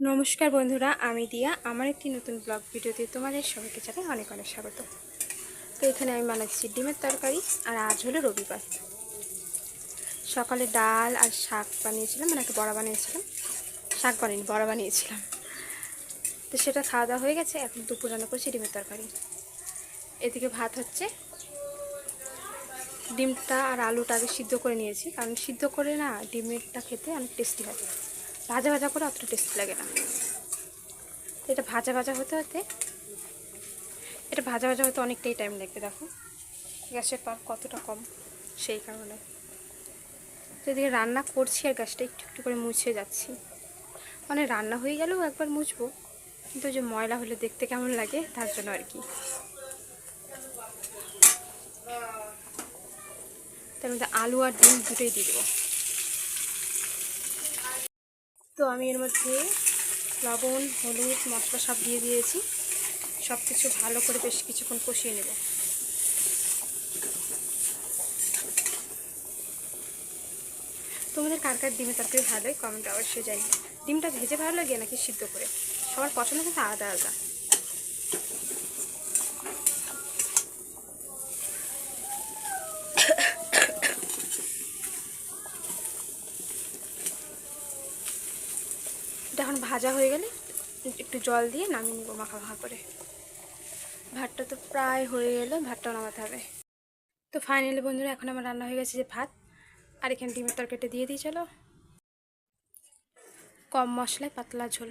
নমস্কার বন্ধুরা, আমি দিয়া। আমার একটি নতুন ব্লগ ভিডিওতে তোমাদের সবাইকে জানাই অনেক অনেক স্বাগত। তো এখানে আমি বানাচ্ছি ডিমের তরকারি, আর আজ হলো রবিবার। সকালে ডাল আর শাক বানিয়েছিলাম মানে একটা বড়া বানিয়েছিলাম। শাক বানিয়ে বড়া বানিয়েছিলাম। তো সেটা খাওয়া দাওয়া হয়ে গেছে, এখন দুপুর রান্না করছি ডিমের তরকারি। এদিকে ভাত হচ্ছে। ডিমটা আর আলুটা আগে সিদ্ধ করে নিয়েছি, কারণ সিদ্ধ করে না ডিমেরটা খেতে অনেক টেস্টি হয়। ভাজা ভাজা করে অতটা টেস্টি লাগে না। এটা ভাজা ভাজা হতে হতে, এটা ভাজা ভাজা হতে অনেকটাই টাইম লাগবে, দেখো। গ্যাসের পার কতটা কম সেই কারণে। তো এদিকে রান্না করছি আর গ্যাসটা একটু একটু করে মুছে যাচ্ছি। মানে রান্না হয়ে গেলেও একবার মুছবো, কিন্তু যে ময়লা হলে দেখতে কেমন লাগে তার জন্য আর কি। তার মধ্যে আলু আর ডিম দুটোই দিয়ে দেবো। তো আমি এর মধ্যে লবণ, হলুদ মশলা সব দিয়ে দিয়েছি। সব কিছু ভালো করে বেশ কিছুক্ষণ কষিয়ে নেব। তোমাদের কার কার ডিমে তরকারি ভালো হয় কমেন্ট অবশ্যই জানি ডিমটা ভেজে ভালো লাগে নাকি সিদ্ধ করে? সবার পছন্দ কিন্তু আলাদা আলাদা। এটা এখন ভাজা হয়ে গেলে একটু জল দিয়ে নামিয়ে নিব মাখা মাখা করে। ভাতটা তো প্রায় হয়ে গেলে ভাতটা নামাতে হবে। তো ফাইনালি বন্ধুরা, এখন আমার রান্না হয়ে গেছে যে ভাত। আর এখানে ডিমের তরকারিটা দিয়ে দিই, চলো। কম মশলায় পাতলা ঝোল।